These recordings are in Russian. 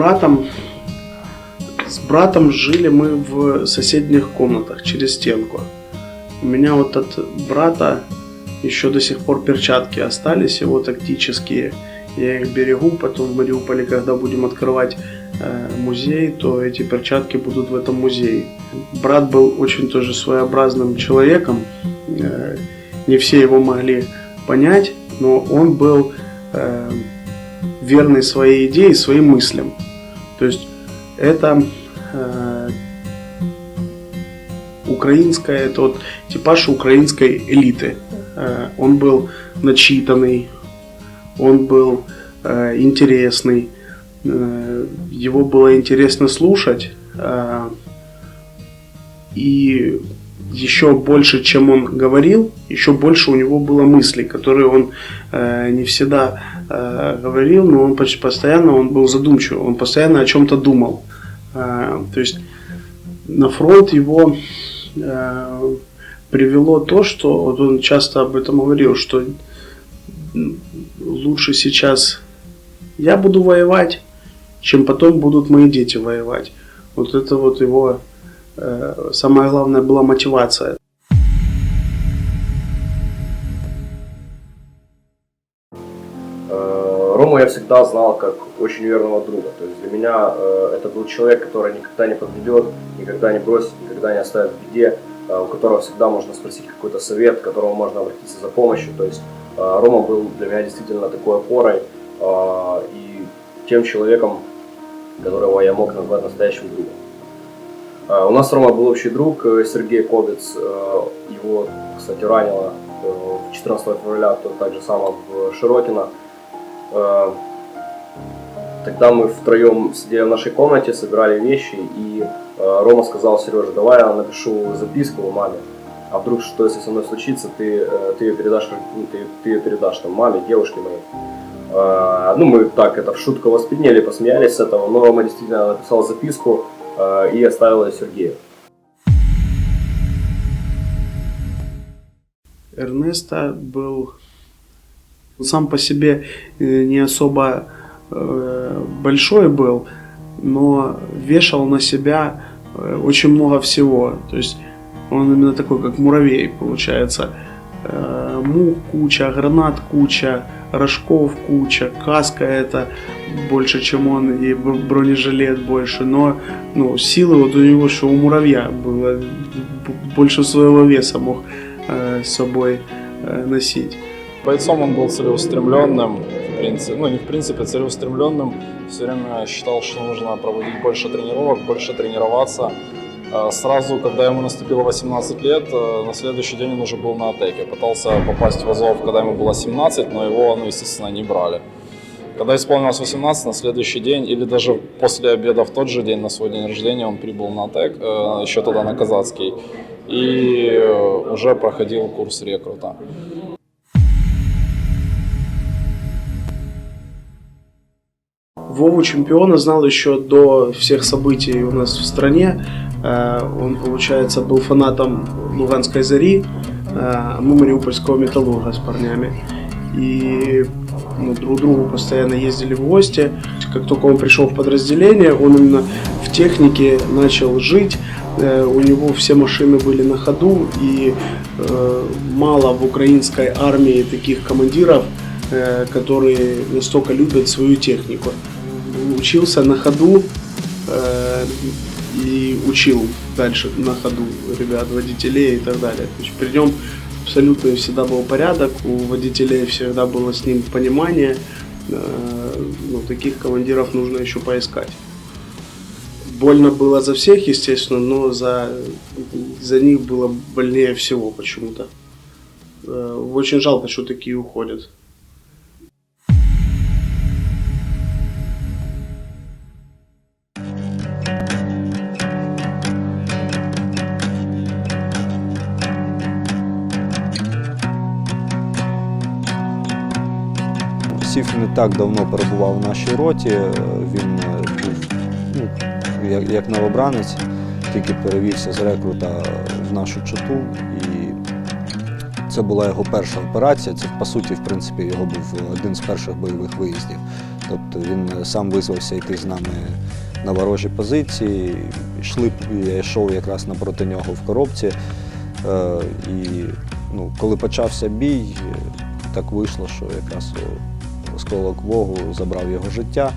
братом, с братом жили мы в соседних комнатах через стенку. У меня вот от брата еще до сих пор перчатки остались, его тактические. Я их берегу, потом в Мариуполе, когда будем открывать э, музей, то эти перчатки будут в этом музее. Брат был очень тоже своеобразным человеком. Э, не все его могли понять, но он был э, верный своей идее, своим мыслям. То есть это э, украинская, это вот типаж украинской элиты. Э, он был начитанный, он был э, интересный, э, его было интересно слушать. Э, и еще больше, чем он говорил, еще больше у него было мыслей, которые он э, не всегда э, говорил, но он почти постоянно он был задумчив, он постоянно о чем-то думал. Э, то есть на фронт его э, привело то, что вот он часто об этом говорил, что лучше сейчас я буду воевать, чем потом будут мои дети воевать. Вот это вот его э, самая главная была мотивация. Э, Рому я всегда знал как очень верного друга. То есть для меня э, это был человек, который никогда не подведет, никогда не бросит, никогда не оставит в беде, у которого всегда можно спросить какой-то совет, к которому можно обратиться за помощью. То есть Рома был для меня действительно такой опорой и тем человеком, которого я мог назвать настоящим другом. Э, У нас с Ромой был общий друг э, Сергей Ковец. Э, Его, кстати, ранило э, 14 февраля, то так же само в Широкино. Э, Тогда мы втроем сидели в нашей комнате, собирали вещи, и э, Рома сказал Сереже, давай я напишу записку маме, а вдруг что если со мной случится, ты, э, ты ее передашь, ты, ты ее передашь там маме, девушке моей. Э, Ну, мы так это в шутку восприняли, посмеялись с этого, но Рома действительно написал записку э, и оставил ее Сергею. Эрнеста был сам по себе э, не особо э, большой был, но вешал на себя э, очень много всего. То есть он именно такой, как муравей, получается. Э, Мух куча, гранат куча, рожков куча, каска это больше, чем он, и бронежилет больше. Но ну, силы вот у него, что у муравья было, больше своего веса мог э, с собой э, носить. Бойцом он был целеустремленным, в принципе, ну не в принципе, целеустремленным. Все время считал, что нужно проводить больше тренировок, больше тренироваться. Э, Сразу, когда ему наступило 18 лет, э, на следующий день он уже был на атаке. Пытался попасть в Азов, когда ему было 17, но его, ну, естественно, не брали. Когда исполнилось 18, на следующий день или даже после обеда в тот же день, на свой день рождения, он прибыл на АТЭК, э, еще тогда на Казацкий, и э, уже проходил курс рекрута. Вову чемпиона знал еще до всех событий у нас в стране. Э, Он, получается, был фанатом Луганской зари, а мы Мариупольского металлурга с парнями. И ну, друг другу постоянно ездили в гости. Как только он пришел в подразделение, он именно в технике начал жить. Э, У него все машины были на ходу, и э, мало в украинской армии таких командиров, э, которые настолько любят свою технику. Учился на ходу и учил дальше на ходу ребят, водителей и так далее. То есть при абсолютно всегда был порядок, у водителей всегда было с ним понимание. Э, ну, таких командиров нужно еще поискать. Больно было за всех, естественно, но за, за них было больнее всего почему-то. Э, Очень жалко, что такие уходят. Сів не так давно перебував в нашій роті. е, Він е, був ну, як, як новобранець, тільки перевівся з рекрута в нашу чоту. І це була його перша операція. Це по суті, в принципі, його був один з перших бойових виїздів. Тобто він сам визвався йти з нами на ворожі позиції. Йшли, я йшов якраз напроти нього в коробці. Е, і ну, коли почався бій, е, так вийшло, що якраз осколок вогу забрав його життя.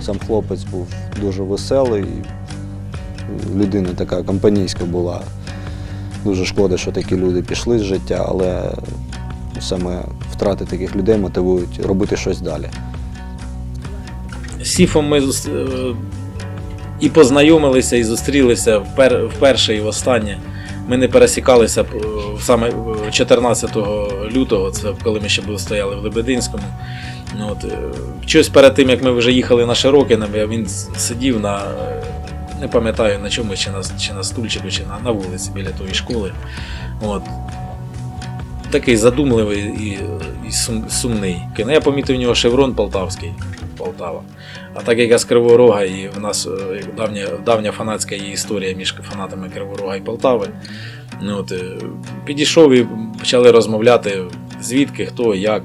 Сам хлопець був дуже веселий, людина така компанійська була. Дуже шкода, що такі люди пішли з життя, але саме втрати таких людей мотивують робити щось далі. З Сіфом ми е, і познайомилися, і зустрілися вперше і востаннє. Ми не пересікалися е, саме е, 14 лютого, це коли ми ще були стояли в Лебединському. Ну, от, е, щось перед тим, як ми вже їхали на Широкине, він сидів на, е, не пам'ятаю на чому, чи на, чи на стульчику, чи на, на вулиці біля тої школи. От. Такий задумливий і, і сум, сумний. Я помітив у нього шеврон полтавський. Полтава. А так як я з Кривого Рога, і в нас е, давня, давня фанатська є історія між фанатами Кривого Рога і Полтави. Ну, от, підійшов і почали розмовляти, звідки, хто, як.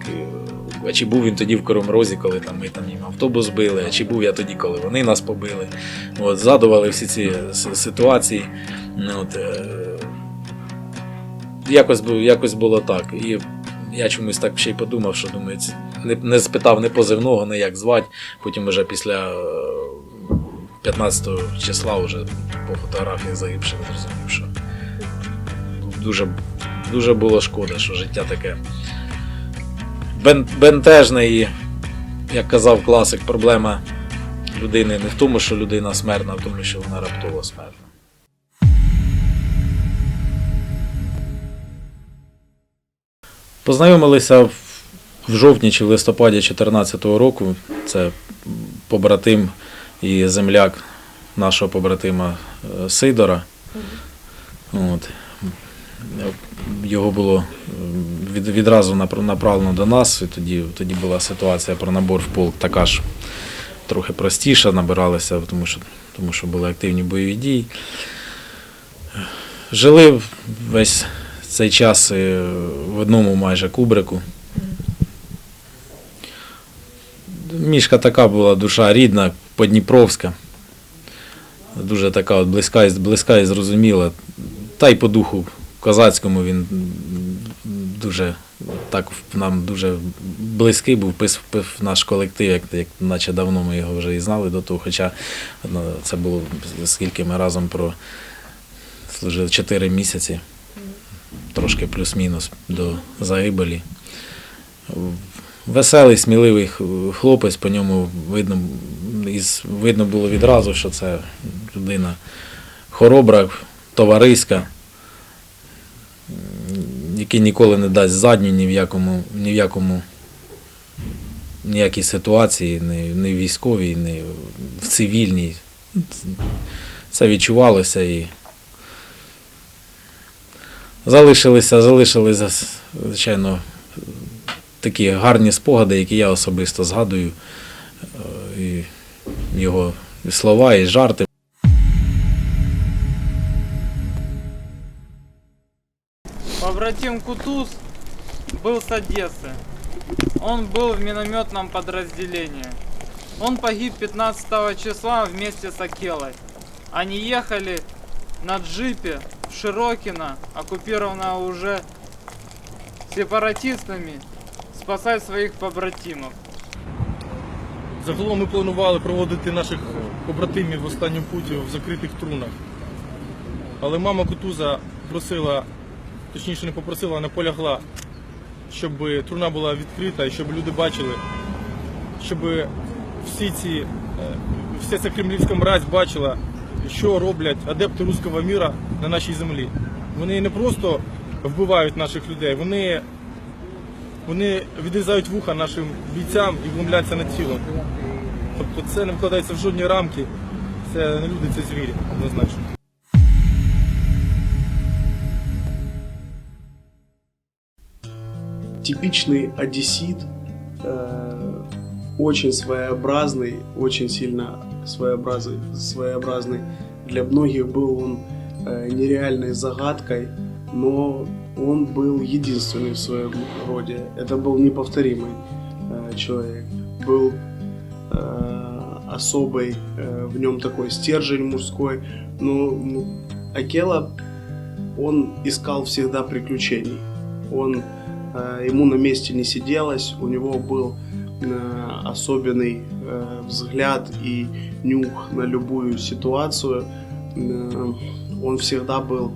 Е, А чи був він тоді в Кривому Розі, коли там ми там їм автобус збили, а чи був я тоді, коли вони нас побили. От, згадували всі ці ситуації. От, е, якось, якось було так. І я чомусь так ще й подумав, що думаю, не, не спитав не позивного, не як звати. Потім вже після е, 15 числа вже по фотографіях загибших зрозумів, що дуже, дуже було шкода, що життя таке бентежне і, як казав класик, проблема людини не в тому, що людина смертна, а в тому, що вона раптово смертна. Познайомилися в, жовтні чи в листопаді 2014 року. Це побратим і земляк нашого побратима е, Сидора. От. Його було від, відразу направлено до нас. І тоді, тоді була ситуація про набор в полк така ж трохи простіша, набиралися, тому що, тому що були активні бойові дії. Жили весь цей час е, в одному майже кубрику. Мішка така була душа рідна, подніпровська. Дуже така от близька, близька і зрозуміла. Та й по духу козацькому він дуже так нам дуже близький був, пис в наш колектив, як, як наче давно ми його вже і знали до того. Хоча ну, це було скільки ми разом про служили 4 місяці трошки плюс-мінус до загибелі. Веселий, сміливий хлопець, по ньому видно, із, видно було відразу, що це людина хоробра, товариська, який ніколи не дасть задню ні в якому, ні в якому ніякій ситуації, ні, в військовій, ні в цивільній. Це відчувалося і залишилися, залишилися, звичайно, такі гарні спогади, які я особисто згадую. Е, І його слова, і жарти. Побратим Кутуз был с Одессы. Он был в минометном подразделении. Он погиб 15 числа вместе с Акелой. Они ехали на джипе в Широкино, оккупированного уже сепаратистами, спасать своих побратимов. Загалом ми планували проводити наших побратимів в останню путь в закритих трунах. Але мама Кутуза просила, точніше не попросила, а наполягла, щоб труна була відкрита і щоб люди бачили, щоб всі ці, е, вся ця кремлівська мразь бачила, що роблять адепти руського міра на нашій землі. Вони не просто вбивають наших людей, вони, вони відрізають вуха нашим бійцям і глумляться над тілом. Тобто це не вкладається в жодні рамки. Це не люди, це звірі, однозначно. Типичный одессит, э, очень своеобразный, очень сильно своеобразный, своеобразный. Для многих был он э, нереальной загадкой, но он был единственный в своем роде. Это был неповторимый э, человек. Был э, особый, э, в нем такой стержень мужской. Но Акела, он искал всегда приключений. Он, ему на месте не сиделось, у него был э, особенный э, взгляд и нюх на любую ситуацию. Э, Он всегда был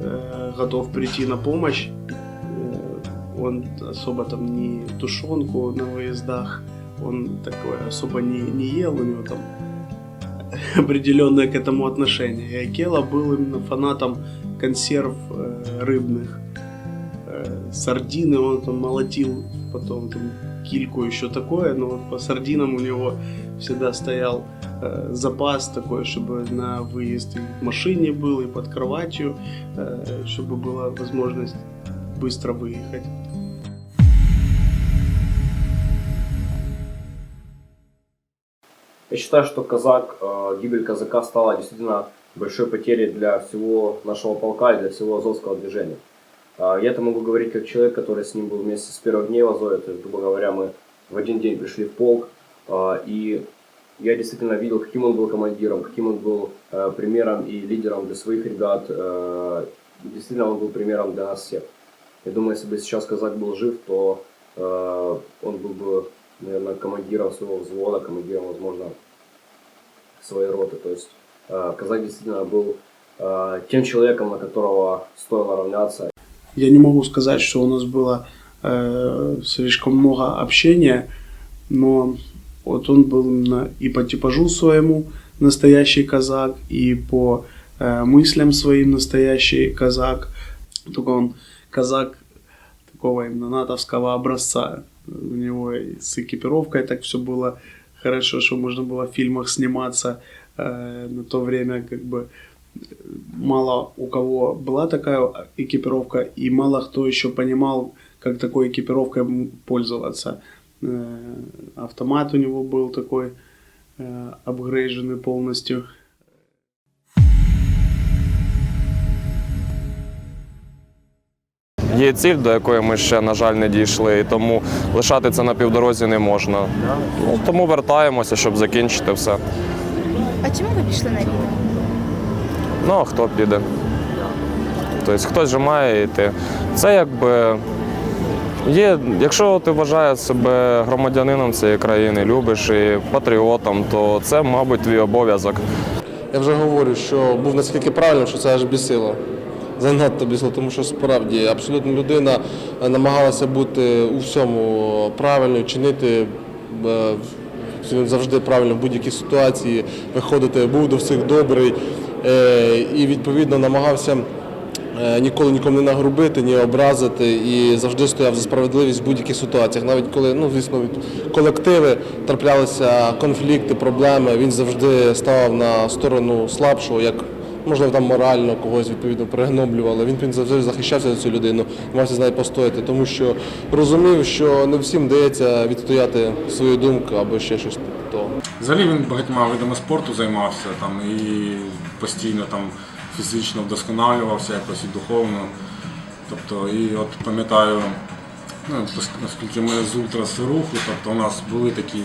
э, готов прийти на помощь. Э, Он особо там не тушенку на выездах, он такое особо не, не ел, у него там определенное к этому отношение. И Акела был именно фанатом консерв э, рыбных. Сардины он там молотил, потом там кильку еще такое, но вот по сардинам у него всегда стоял э, запас такой, чтобы на выезд и в машине был, и под кроватью, э, чтобы была возможность быстро выехать. Я считаю, что казак, э, гибель казака стала действительно большой потерей для всего нашего полка и для всего Азовского движения. Э, Я это могу говорить как человек, который с ним был вместе с первых дней в Азове, то есть, грубо говоря, мы в один день пришли в полк, э, и я действительно видел, каким он был командиром, каким он был э, примером и лидером для своих ребят. э, Действительно, он был примером для нас всех. Я думаю, если бы сейчас казак был жив, то э, он был бы, наверное, командиром своего взвода, командиром, возможно, своей роты. То есть казак действительно был тем человеком, на которого стоило равняться. Я не могу сказать, что у нас было э, слишком много общения, но вот он был именно и по типажу своему настоящий казак, и по э, мыслям своим настоящий казак. Только он казак такого именно натовского образца. У него с экипировкой так все было хорошо, что можно было в фильмах сниматься. Э, на то время как бы мало у кого была такая экипировка, и мало кто еще понимал, как такой экипировкой м- пользоваться. Э, Автомат у него был такой э, апгрейженный полностью. Є ціль, до якої ми ще, на жаль, не дійшли, і тому лишати це на півдорозі не можна. Ну, тому вертаємося, щоб закінчити все. А чому ви пішли на війну? Ну а хто піде? Тобто хтось же має йти. Це якби є, якщо ти вважаєш себе громадянином цієї країни, любиш і патріотом, то це, мабуть, твій обов'язок. Я вже говорю, що був наскільки правильним, що це аж бісило. Занадто бісило, тому що справді абсолютно людина намагалася бути у всьому правильною, чинити е, завжди правильно в будь-якій ситуації, виходити, був до всіх добрий і відповідно намагався. е, Ніколи нікому не нагрубити, ні образити і завжди стояв за справедливість в будь-яких ситуаціях. Навіть коли, ну звісно, від колективи траплялися конфлікти, проблеми, він завжди ставав на сторону слабшого, як можливо там морально когось відповідно пригноблювали. Він, він завжди захищався за цю людину, намагався з нею постояти, тому що розумів, що не всім дається відстояти свою думку або ще щось типу того. Взагалі він багатьма видами спорту займався там і постійно там фізично вдосконалювався якось і духовно. Тобто, і от пам'ятаю, ну, оскільки ми з ультрас руху, тобто у нас були такі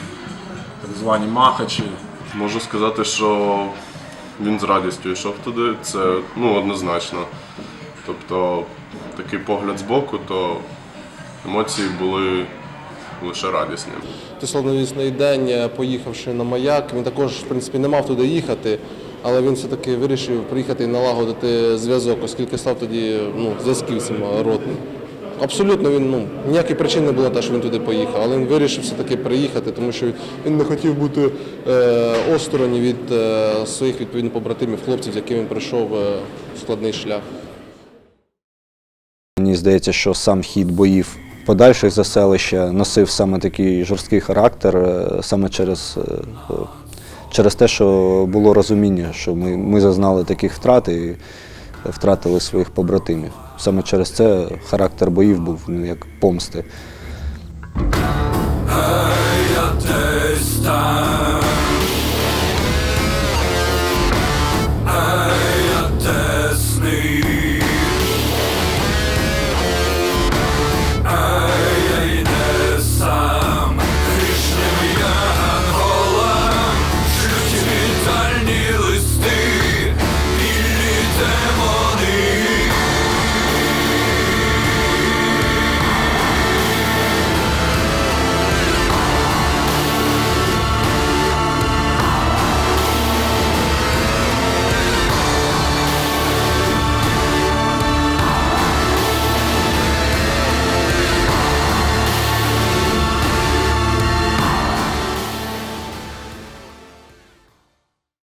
так звані махачі. Можу сказати, що він з радістю йшов туди, це ну, однозначно. Тобто, такий погляд збоку, то емоції були лише радісні. Той славнозвісний день, е, поїхавши на маяк, він також в принципі не мав туди їхати, але він все-таки вирішив приїхати і налагодити зв'язок, оскільки став тоді ну, зв'язківцем ротним. Абсолютно він ну ніякої причини не було те, що він туди поїхав, але він вирішив все-таки приїхати, тому що він не хотів бути е, осторонь від е, своїх відповідно побратимів, хлопців, з якими він пройшов е, складний шлях. Мені здається, що сам хід боїв подальших за селища носив саме такий жорсткий характер, е, саме через, е, через те, що було розуміння, що ми, ми зазнали таких втрат і втратили своїх побратимів. Саме через це характер боїв був ну, як помсти. Hey.